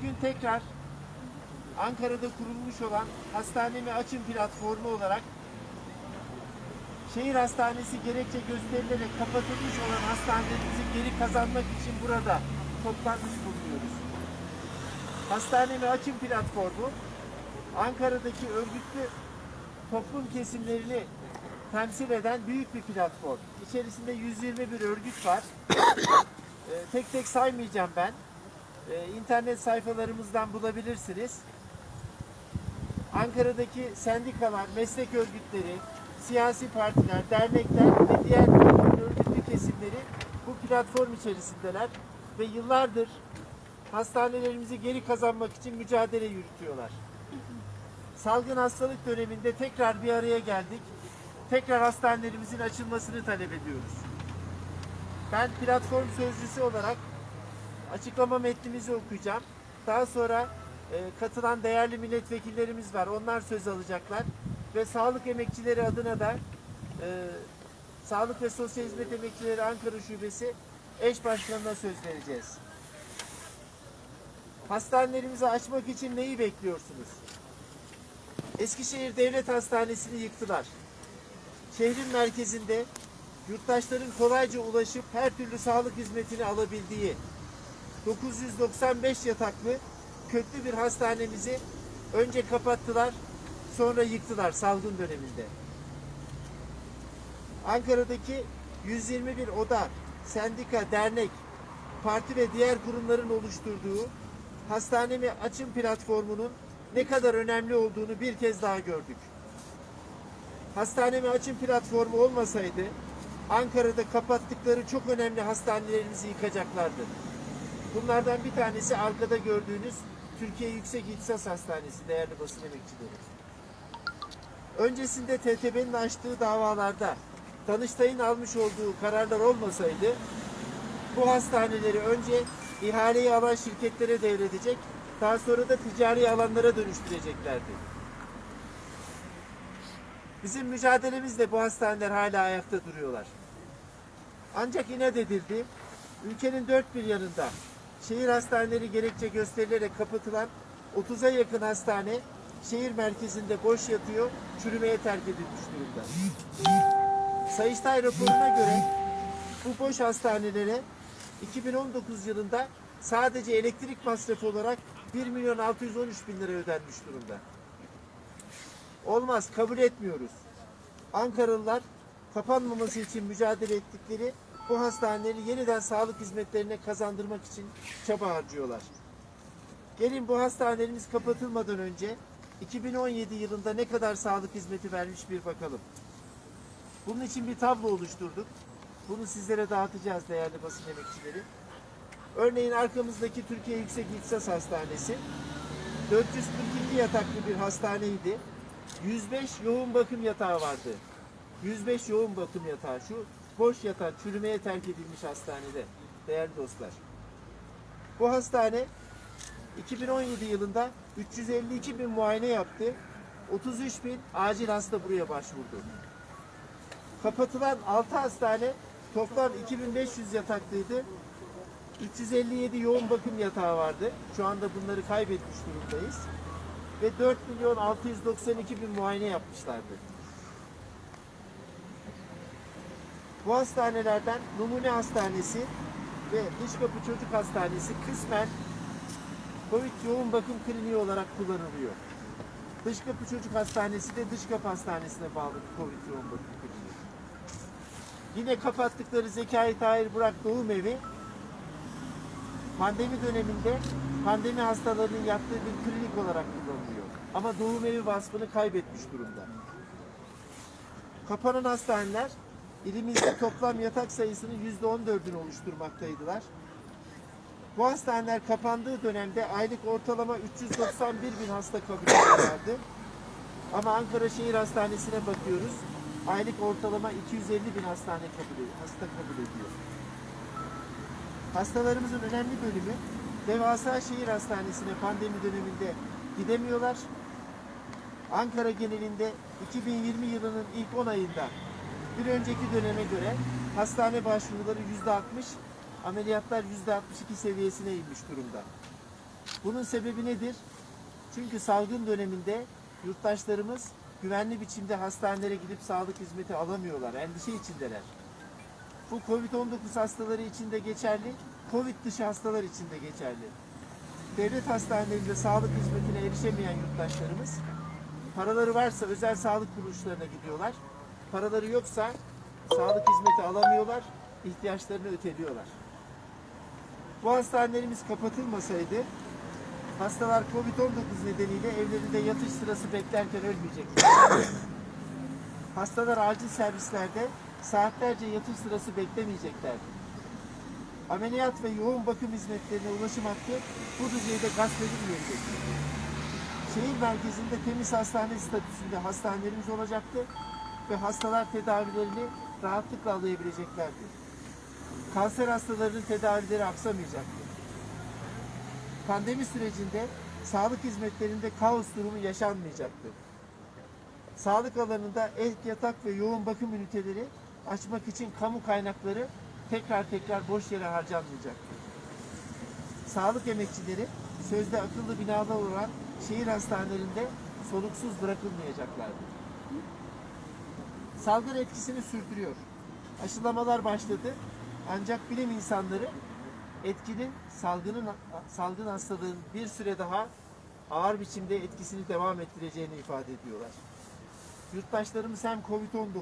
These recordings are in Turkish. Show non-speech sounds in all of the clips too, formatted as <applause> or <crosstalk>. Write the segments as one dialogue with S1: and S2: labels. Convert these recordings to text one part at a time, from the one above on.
S1: Bugün tekrar Ankara'da kurulmuş olan Hastanemi Açın platformu olarak şehir hastanesi gerekçe gösterilerek kapatılmış olan hastanelerimizi geri kazanmak için burada toplanmış bulunuyoruz. Hastanemi Açın platformu Ankara'daki örgütlü toplum kesimlerini temsil eden büyük bir platform. İçerisinde 121 örgüt var. <coughs> Ee, tek tek saymayacağım ben. Ee, internet sayfalarımızdan bulabilirsiniz. Ankara'daki sendikalar, meslek örgütleri, siyasi partiler, dernekler ve diğer örgütlü kesimleri bu platform içerisindeler ve yıllardır hastanelerimizi geri kazanmak için mücadele yürütüyorlar. Salgın hastalık döneminde tekrar bir araya geldik. Tekrar hastanelerimizin açılmasını talep ediyoruz. Ben platform sözcüsü olarak açıklama metnimizi okuyacağım. Daha sonra e, katılan değerli milletvekillerimiz var. Onlar söz alacaklar. Ve sağlık emekçileri adına da e, Sağlık ve Sosyal Hizmet Emekçileri Ankara Şubesi eş başkanına söz vereceğiz. Hastanelerimizi açmak için neyi bekliyorsunuz? Eskişehir Devlet Hastanesi'ni yıktılar. Şehrin merkezinde yurttaşların kolayca ulaşıp her türlü sağlık hizmetini alabildiği 995 yataklı köklü bir hastanemizi önce kapattılar, sonra yıktılar salgın döneminde. Ankara'daki 121 oda, sendika, dernek, parti ve diğer kurumların oluşturduğu Hastanemi Açın platformunun ne kadar önemli olduğunu bir kez daha gördük. Hastanemi Açın platformu olmasaydı Ankara'da kapattıkları çok önemli hastanelerimizi yıkacaklardı. Bunlardan bir tanesi arkada gördüğünüz Türkiye Yüksek İhtisas Hastanesi değerli basın emekçileri. Öncesinde TTB'nin açtığı davalarda Danıştay'ın almış olduğu kararlar olmasaydı bu hastaneleri önce ihaleyi alan şirketlere devredecek, daha sonra da ticari alanlara dönüştüreceklerdi. Bizim mücadelemizle bu hastaneler hala ayakta duruyorlar. Ancak inat edildi. Ülkenin dört bir yanında şehir hastaneleri gerekçe gösterilerek kapatılan 30'a yakın hastane şehir merkezinde boş yatıyor, çürümeye terk edilmiş durumda. Sayıştay raporuna göre bu boş hastanelere 2019 yılında sadece elektrik masrafı olarak 1 milyon 613 bin lira ödenmiş durumda. Olmaz, kabul etmiyoruz. Ankaralılar kapanmaması için mücadele ettikleri bu hastaneleri yeniden sağlık hizmetlerine kazandırmak için çaba harcıyorlar. Gelin bu hastanelerimiz kapatılmadan önce 2017 yılında ne kadar sağlık hizmeti vermiş bir bakalım. Bunun için bir tablo oluşturduk. Bunu sizlere dağıtacağız değerli basın emekçileri. Örneğin arkamızdaki Türkiye Yüksek İhtisas Hastanesi 442 yataklı bir hastaneydi. 105 yoğun bakım yatağı vardı. 105 yoğun bakım yatağı. Şu boş yatak, çürümeye terk edilmiş hastanede değerli dostlar. Bu hastane 2017 yılında 352 bin muayene yaptı. 33 bin acil hasta buraya başvurdu. Kapatılan 6 hastane toplam 2500 yataklıydı. 357 yoğun bakım yatağı vardı. Şu anda bunları kaybetmiş durumdayız. Ve 4 milyon 692 bin muayene yapmışlardı. Bu hastanelerden Numune Hastanesi ve Dışkapı Çocuk Hastanesi kısmen Covid yoğun bakım kliniği olarak kullanılıyor. Dışkapı Çocuk Hastanesi de Dışkapı Hastanesi'ne bağlı Covid yoğun bakım kliniği. Yine kapattıkları Zekai Tahir Burak Doğum Evi pandemi döneminde pandemi hastalarının yattığı bir klinik olarak kullanılıyor. Ama doğum evi vasfını kaybetmiş durumda. Kapanan hastaneler ilimizde toplam yatak sayısının %14'ünü oluşturmaktaydılar. Bu hastaneler kapandığı dönemde aylık ortalama 391 bin hasta kabul ediyorlardı. Ama Ankara Şehir Hastanesi'ne bakıyoruz. Aylık ortalama 250 bin hastane kabul, hasta kabul ediyor. Hastalarımızın önemli bölümü devasa şehir hastanesine pandemi döneminde gidemiyorlar. Ankara genelinde 2020 yılının ilk 10 ayında bir önceki döneme göre hastane başvuruları %60, ameliyatlar %62 seviyesine inmiş durumda. Bunun sebebi nedir? Çünkü salgın döneminde yurttaşlarımız güvenli biçimde hastanelere gidip sağlık hizmeti alamıyorlar. Endişe içindeler. Bu Covid-19 hastaları için de geçerli, Covid dışı hastalar için de geçerli. Devlet hastanelerinde sağlık hizmetine erişemeyen yurttaşlarımız paraları varsa özel sağlık kuruluşlarına gidiyorlar. Paraları yoksa sağlık hizmeti alamıyorlar, ihtiyaçlarını öteliyorlar. Bu hastanelerimiz kapatılmasaydı hastalar Covid-19 nedeniyle evlerinde yatış sırası beklerken ölmeyecekti. <coughs> Hastalar acil servislerde saatlerce yatış sırası beklemeyeceklerdi. Ameliyat ve yoğun bakım hizmetlerine ulaşım hakkı bu düzeyde gasp edilmeyecekti. Şehir merkezinde temiz hastane statüsünde hastanelerimiz olacaktı ve hastalar tedavilerini rahatlıkla alabileceklerdi. Kanser hastalarının tedavileri aksamayacaktı. Pandemi sürecinde sağlık hizmetlerinde kaos durumu yaşanmayacaktı. Sağlık alanında ek yatak ve yoğun bakım üniteleri açmak için kamu kaynakları tekrar tekrar boş yere harcanmayacaktı. Sağlık emekçileri sözde akıllı binalar olan şehir hastanelerinde soluksuz bırakılmayacaklardı. Salgın etkisini sürdürüyor. Aşılamalar başladı. Ancak bilim insanları etkinin salgının salgın hastalığın bir süre daha ağır biçimde etkisini devam ettireceğini ifade ediyorlar. Yurttaşlarımız hem Covid-19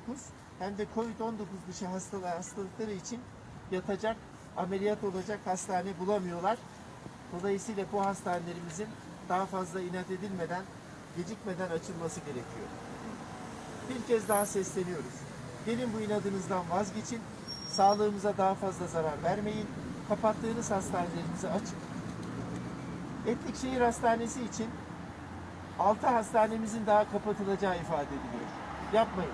S1: hem de Covid-19 dışı hastalığı, hastalıkları için yatacak, ameliyat olacak hastane bulamıyorlar. Dolayısıyla bu hastanelerimizin daha fazla inat edilmeden, gecikmeden açılması gerekiyor. Bir kez daha sesleniyoruz. Gelin bu inadınızdan vazgeçin. Sağlığımıza daha fazla zarar vermeyin. Kapattığınız hastanelerinizi açın. Etlik Şehir Hastanesi için 6 hastanemizin daha kapatılacağı ifade ediliyor. Yapmayın.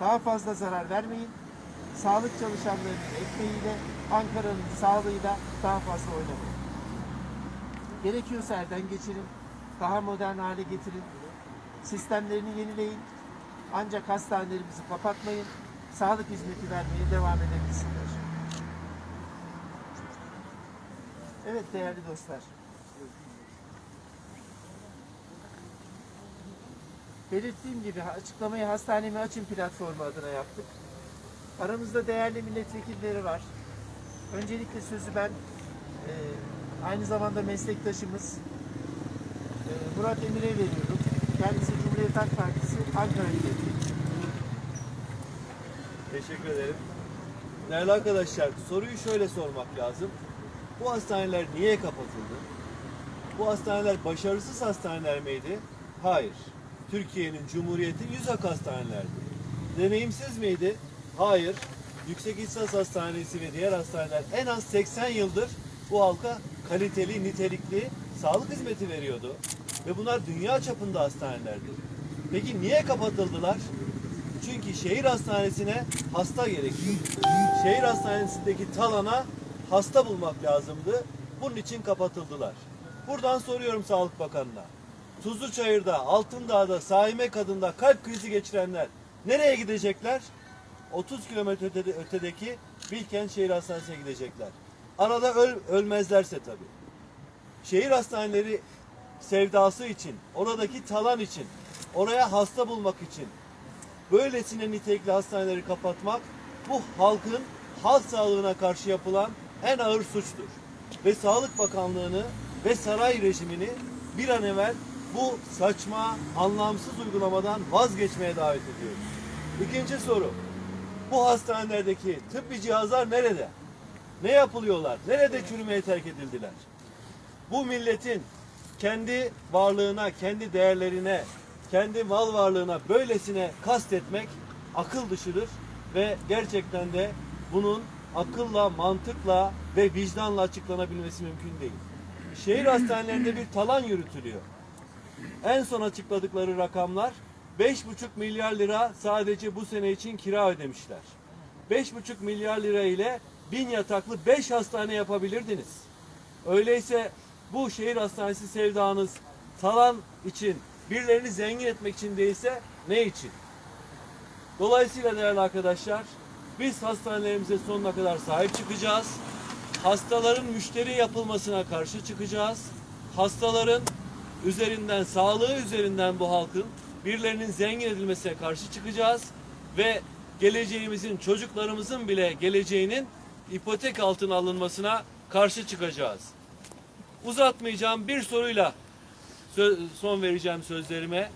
S1: Daha fazla zarar vermeyin. Sağlık çalışanlarının ekmeğiyle, Ankara'nın sağlığıyla daha fazla oynamayın. Gerekiyorsa elden geçirin. Daha modern hale getirin. Sistemlerini yenileyin. Ancak hastanelerimizi kapatmayın. Sağlık hizmeti vermeye devam edebilsinler. Evet değerli dostlar. Belirttiğim gibi açıklamayı Hastanemi Açın platformu adına yaptık. Aramızda değerli milletvekilleri var. Öncelikle sözü ben e, aynı zamanda meslektaşımız e, Murat Emir'e veriyorum. Kendisi Halk Partisi Ankara Milletvekili.
S2: Teşekkür ederim. Değerli arkadaşlar, soruyu şöyle sormak lazım. Bu hastaneler niye kapatıldı? Bu hastaneler başarısız hastaneler miydi? Hayır. Türkiye'nin, Cumhuriyet'in yüz ak hastanelerdi. Deneyimsiz miydi? Hayır. Yüksek İhtisas Hastanesi ve diğer hastaneler en az 80 yıldır bu halka kaliteli, nitelikli sağlık hizmeti veriyordu. Ve bunlar dünya çapında hastanelerdi. Peki niye kapatıldılar? Çünkü şehir hastanesine hasta gerekiyor. Şehir hastanesindeki talana hasta bulmak lazımdı. Bunun için kapatıldılar. Buradan soruyorum Sağlık Bakanı'na. Tuzluçayır'da, Altındağ'da, Saime Kadın'da kalp krizi geçirenler nereye gidecekler? 30 kilometre ötede- ötedeki Bilkent Şehir Hastanesi'ne gidecekler. Arada öl, ölmezlerse tabii. Şehir hastaneleri sevdası için, oradaki talan için, oraya hasta bulmak için, böylesine nitelikli hastaneleri kapatmak bu halkın halk sağlığına karşı yapılan en ağır suçtur. Ve Sağlık Bakanlığı'nı ve saray rejimini bir an evvel bu saçma, anlamsız uygulamadan vazgeçmeye davet ediyoruz. İkinci soru. Bu hastanelerdeki tıbbi cihazlar nerede? Ne yapılıyorlar? Nerede çürümeye terk edildiler? bu milletin kendi varlığına, kendi değerlerine, kendi mal varlığına böylesine kastetmek akıl dışıdır ve gerçekten de bunun akılla, mantıkla ve vicdanla açıklanabilmesi mümkün değil. Şehir hastanelerinde bir talan yürütülüyor. En son açıkladıkları rakamlar 5,5 milyar lira sadece bu sene için kira ödemişler. 5,5 milyar lira ile bin yataklı 5 hastane yapabilirdiniz. Öyleyse bu şehir hastanesi sevdanız talan için, birilerini zengin etmek için değilse ne için? Dolayısıyla değerli arkadaşlar, biz hastanelerimize sonuna kadar sahip çıkacağız. Hastaların müşteri yapılmasına karşı çıkacağız. hastaların üzerinden, sağlığı üzerinden bu halkın birilerinin zengin edilmesine karşı çıkacağız ve geleceğimizin, çocuklarımızın bile geleceğinin ipotek altına alınmasına karşı çıkacağız. Uzatmayacağım bir soruyla sö- son vereceğim sözlerime.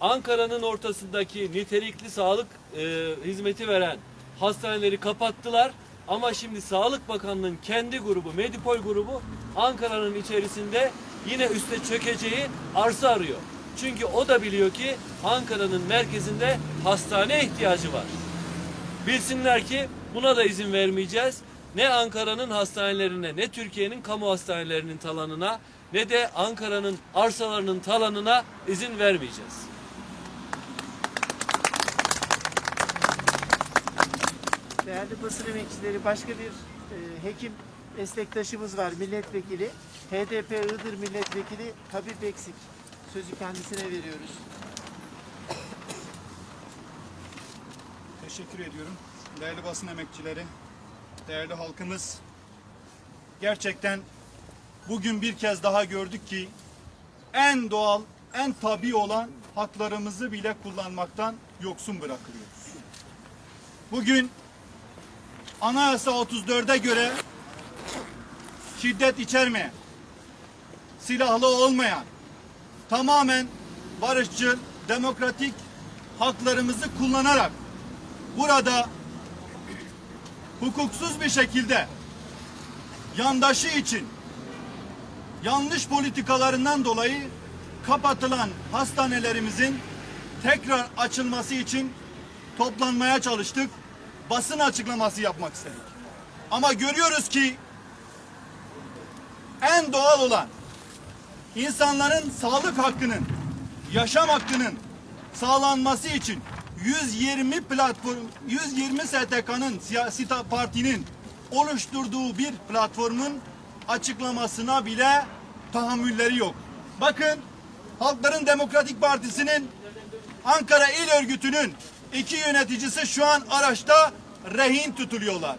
S2: Ankara'nın ortasındaki nitelikli sağlık e, hizmeti veren hastaneleri kapattılar. Ama şimdi Sağlık Bakanlığı'nın kendi grubu, Medipol grubu Ankara'nın içerisinde yine üste çökeceği arsa arıyor. Çünkü o da biliyor ki Ankara'nın merkezinde hastane ihtiyacı var. Bilsinler ki buna da izin vermeyeceğiz. Ne Ankara'nın hastanelerine, ne Türkiye'nin kamu hastanelerinin talanına, ne de Ankara'nın arsalarının talanına izin vermeyeceğiz.
S1: Değerli basın emekçileri başka bir e, hekim meslektaşımız var milletvekili. HDP Iğdır milletvekili Habib Eksik. Sözü kendisine veriyoruz.
S3: Teşekkür ediyorum. Değerli basın emekçileri, değerli halkımız. Gerçekten bugün bir kez daha gördük ki en doğal, en tabi olan haklarımızı bile kullanmaktan yoksun bırakılıyoruz. Bugün Anayasa 34'e göre şiddet içermeyen, silahlı olmayan, tamamen barışçıl, demokratik haklarımızı kullanarak burada hukuksuz bir şekilde yandaşı için yanlış politikalarından dolayı kapatılan hastanelerimizin tekrar açılması için toplanmaya çalıştık. Basın açıklaması yapmak istedik. Ama görüyoruz ki en doğal olan insanların sağlık hakkının, yaşam hakkının sağlanması için 120 platform, 120 STK'nın siyasi partinin oluşturduğu bir platformun açıklamasına bile tahammülleri yok. Bakın Halkların Demokratik Partisi'nin Ankara İl Örgütü'nün iki yöneticisi şu an araçta rehin tutuluyorlar.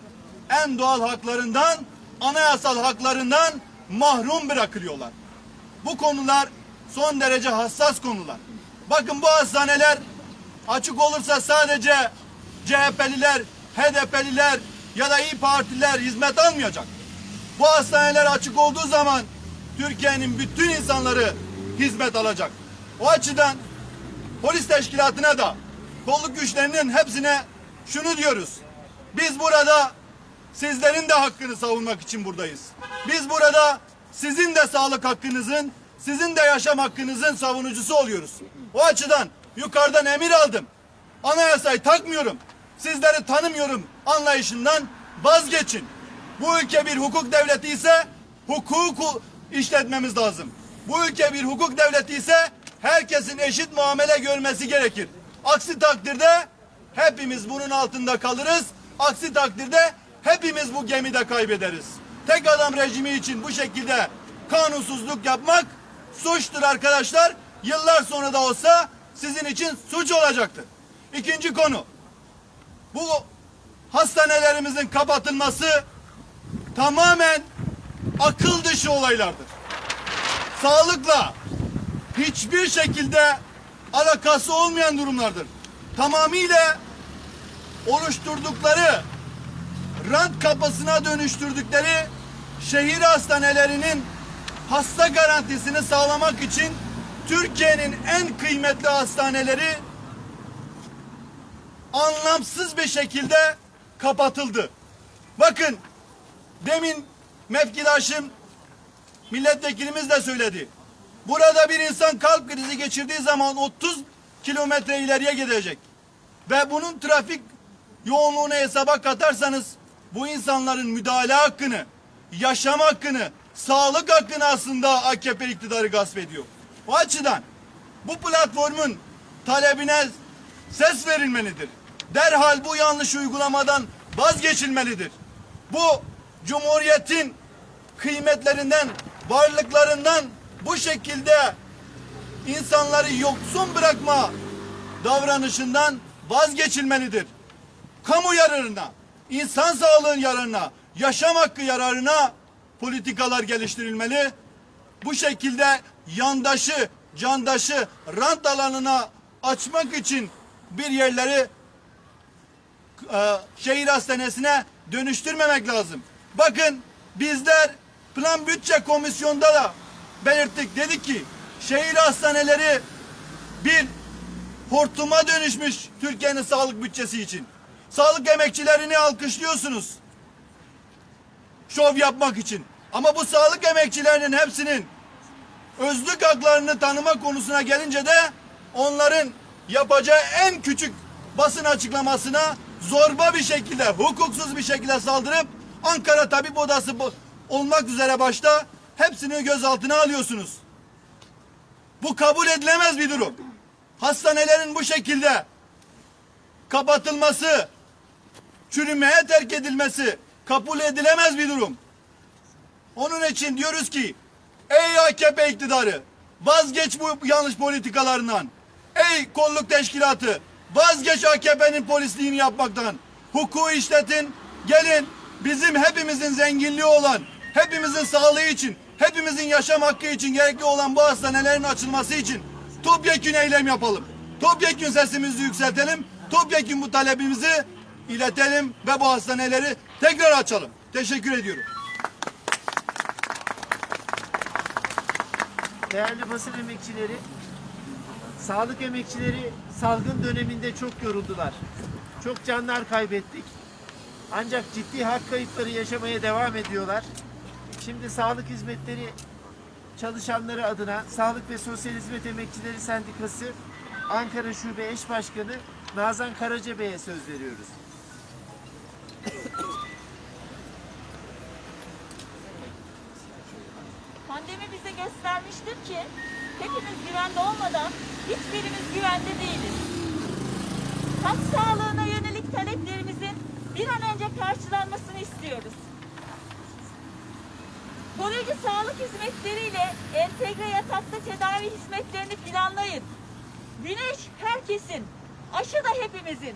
S3: En doğal haklarından, anayasal haklarından mahrum bırakılıyorlar. Bu konular son derece hassas konular. Bakın bu hastaneler açık olursa sadece CHP'liler, HDP'liler ya da İyi Partililer hizmet almayacak. Bu hastaneler açık olduğu zaman Türkiye'nin bütün insanları hizmet alacak. O açıdan polis teşkilatına da kolluk güçlerinin hepsine şunu diyoruz. Biz burada sizlerin de hakkını savunmak için buradayız. Biz burada sizin de sağlık hakkınızın, sizin de yaşam hakkınızın savunucusu oluyoruz. O açıdan yukarıdan emir aldım. Anayasayı takmıyorum. Sizleri tanımıyorum anlayışından vazgeçin. Bu ülke bir hukuk devleti ise hukuku işletmemiz lazım. Bu ülke bir hukuk devleti ise herkesin eşit muamele görmesi gerekir. Aksi takdirde hepimiz bunun altında kalırız. Aksi takdirde hepimiz bu gemide kaybederiz. Tek adam rejimi için bu şekilde kanunsuzluk yapmak suçtur arkadaşlar. Yıllar sonra da olsa sizin için suç olacaktır. İkinci konu. Bu hastanelerimizin kapatılması tamamen akıl dışı olaylardır. Sağlıkla hiçbir şekilde alakası olmayan durumlardır. Tamamıyla oluşturdukları rant kapısına dönüştürdükleri şehir hastanelerinin hasta garantisini sağlamak için Türkiye'nin en kıymetli hastaneleri anlamsız bir şekilde kapatıldı. Bakın demin mevkidaşım milletvekilimiz de söyledi. Burada bir insan kalp krizi geçirdiği zaman 30 kilometre ileriye gidecek. Ve bunun trafik yoğunluğunu hesaba katarsanız bu insanların müdahale hakkını, yaşam hakkını, sağlık hakkını aslında AKP iktidarı gasp ediyor. O açıdan bu platformun talebine ses verilmelidir. Derhal bu yanlış uygulamadan vazgeçilmelidir. Bu cumhuriyetin kıymetlerinden, varlıklarından bu şekilde insanları yoksun bırakma davranışından vazgeçilmelidir. Kamu yararına, insan sağlığın yararına, yaşam hakkı yararına politikalar geliştirilmeli. bu şekilde yandaşı, candaşı rant alanına açmak için bir yerleri e, şehir hastanesine dönüştürmemek lazım. Bakın bizler plan bütçe komisyonda da belirttik. Dedik ki şehir hastaneleri bir hortuma dönüşmüş Türkiye'nin sağlık bütçesi için. Sağlık emekçilerini alkışlıyorsunuz. Şov yapmak için. Ama bu sağlık emekçilerinin hepsinin özlük haklarını tanıma konusuna gelince de onların yapacağı en küçük basın açıklamasına zorba bir şekilde, hukuksuz bir şekilde saldırıp Ankara Tabip Odası olmak üzere başta hepsini gözaltına alıyorsunuz. Bu kabul edilemez bir durum. Hastanelerin bu şekilde kapatılması, çürümeye terk edilmesi kabul edilemez bir durum. Onun için diyoruz ki ey AKP iktidarı vazgeç bu yanlış politikalarından. Ey kolluk teşkilatı vazgeç AKP'nin polisliğini yapmaktan. Hukuku işletin gelin bizim hepimizin zenginliği olan hepimizin sağlığı için hepimizin yaşam hakkı için gerekli olan bu hastanelerin açılması için topyekün eylem yapalım. Topyekün sesimizi yükseltelim. Topyekün bu talebimizi iletelim ve bu hastaneleri tekrar açalım. Teşekkür ediyorum.
S1: Değerli basın emekçileri, sağlık emekçileri salgın döneminde çok yoruldular. Çok canlar kaybettik. Ancak ciddi hak kayıpları yaşamaya devam ediyorlar. Şimdi sağlık hizmetleri çalışanları adına Sağlık ve Sosyal Hizmet Emekçileri Sendikası Ankara Şube Eş Başkanı Nazan Karaca Bey'e söz veriyoruz.
S4: Pandemi bize göstermiştir ki hepimiz güvende olmadan hiçbirimiz güvende değiliz. Halk sağlığına yönelik taleplerimizin bir an önce karşılanmasını istiyoruz. Koruyucu sağlık hizmetleriyle entegre yatakta tedavi hizmetlerini planlayın. Güneş herkesin, aşı da hepimizin.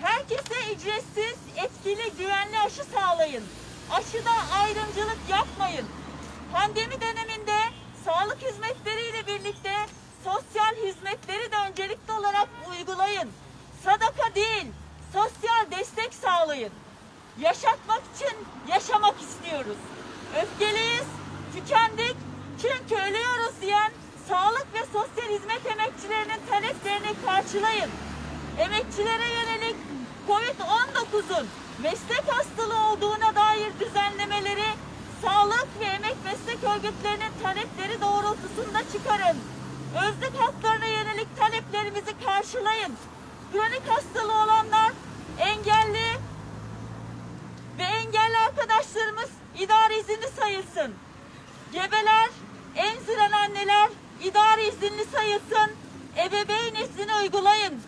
S4: Herkese ücretsiz, etkili, güvenli aşı sağlayın. Aşıda ayrımcılık yapmayın. Pandemi döneminde sağlık hizmetleriyle birlikte sosyal hizmetleri de öncelikli olarak uygulayın. Sadaka değil, sosyal destek sağlayın. Yaşatmak için yaşamak istiyoruz. Öfkeliyiz, tükendik çünkü ölüyoruz diyen sağlık ve sosyal hizmet emekçilerinin taleplerini karşılayın. Emekçilere yönelik COVID-19'un meslek hastalığı olduğuna dair düzenlemeleri sağlık ve emek meslek örgütlerinin talepleri doğrultusunda çıkarın. Özlük haklarına yönelik taleplerimizi karşılayın. Kronik hastalığı olanlar, engelli ve engelli arkadaşlarımız idari izinli sayılsın. Gebeler, emziren anneler idari izinli sayılsın. Ebeveyn izni uygulayın.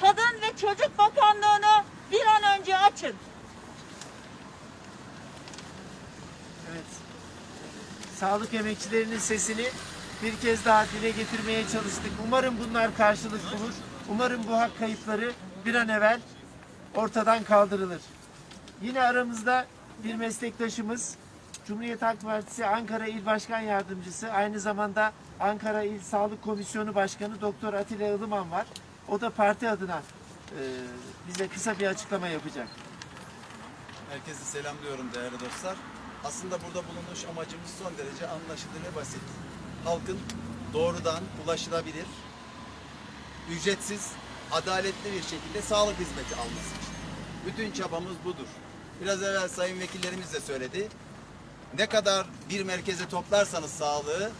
S4: Kadın ve Çocuk Bakanlığı'nı bir an önce açın.
S1: Evet. Sağlık emekçilerinin sesini bir kez daha dile getirmeye çalıştık. Umarım bunlar karşılık bulur. Umarım bu hak kayıpları bir an evvel ortadan kaldırılır. Yine aramızda bir meslektaşımız Cumhuriyet Halk Partisi Ankara İl Başkan Yardımcısı aynı zamanda Ankara İl Sağlık Komisyonu Başkanı Doktor Atilla Ilıman var. O da parti adına e, bize kısa bir açıklama yapacak.
S5: Herkese selamlıyorum değerli dostlar. Aslında burada bulunuş amacımız son derece anlaşılır ve basit. Halkın doğrudan ulaşılabilir, ücretsiz, adaletli bir şekilde sağlık hizmeti alması için. Bütün çabamız budur. Biraz evvel sayın vekillerimiz de söyledi. Ne kadar bir merkeze toplarsanız sağlığı,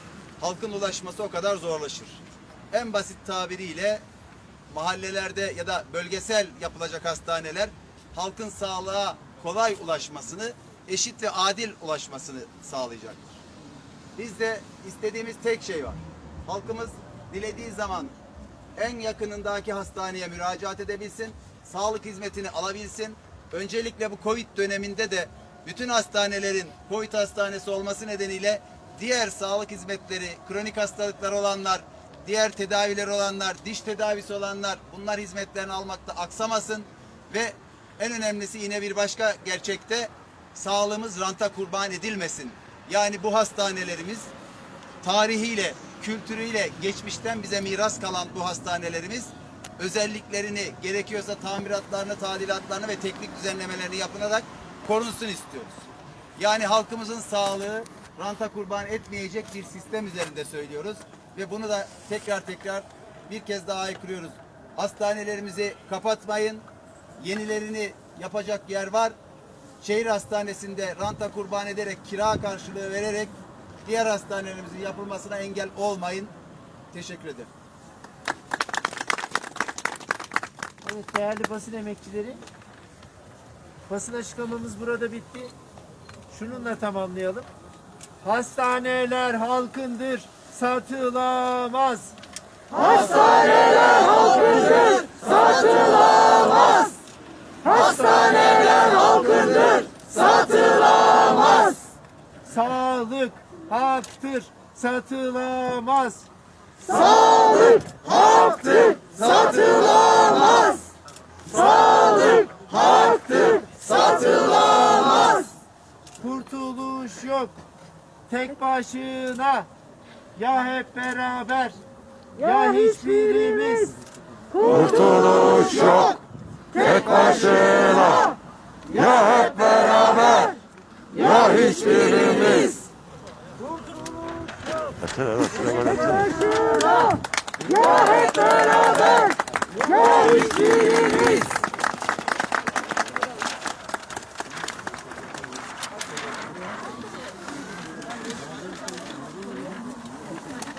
S5: halkın ulaşması o kadar zorlaşır. En basit tabiriyle mahallelerde ya da bölgesel yapılacak hastaneler halkın sağlığa kolay ulaşmasını, eşit ve adil ulaşmasını sağlayacaktır. Biz de istediğimiz tek şey var. Halkımız dilediği zaman en yakınındaki hastaneye müracaat edebilsin, sağlık hizmetini alabilsin. Öncelikle bu Covid döneminde de bütün hastanelerin Covid hastanesi olması nedeniyle diğer sağlık hizmetleri, kronik hastalıklar olanlar, diğer tedaviler olanlar, diş tedavisi olanlar bunlar hizmetlerini almakta aksamasın ve en önemlisi yine bir başka gerçekte sağlığımız ranta kurban edilmesin. Yani bu hastanelerimiz tarihiyle, kültürüyle geçmişten bize miras kalan bu hastanelerimiz özelliklerini gerekiyorsa tamiratlarını, tadilatlarını ve teknik düzenlemelerini yapılarak korunsun istiyoruz. Yani halkımızın sağlığı ranta kurban etmeyecek bir sistem üzerinde söylüyoruz ve bunu da tekrar tekrar bir kez daha aykırıyoruz. Hastanelerimizi kapatmayın. Yenilerini yapacak yer var. Şehir hastanesinde ranta kurban ederek kira karşılığı vererek diğer hastanelerimizin yapılmasına engel olmayın. Teşekkür ederim.
S1: Evet değerli basın emekçileri. Basın açıklamamız burada bitti. Şununla tamamlayalım. Hastaneler halkındır, satılamaz. Hastaneler halkındır, satılamaz. Sağlık haktır, satılamaz. Kurtuluş yok. Tek başına. Ya hep beraber. Ya hiçbirimiz.
S6: Kurtuluş yok. Tek başına. Ya hep beraber. Ya hiçbirimiz.
S1: Beraber. Ya hiçbirimiz.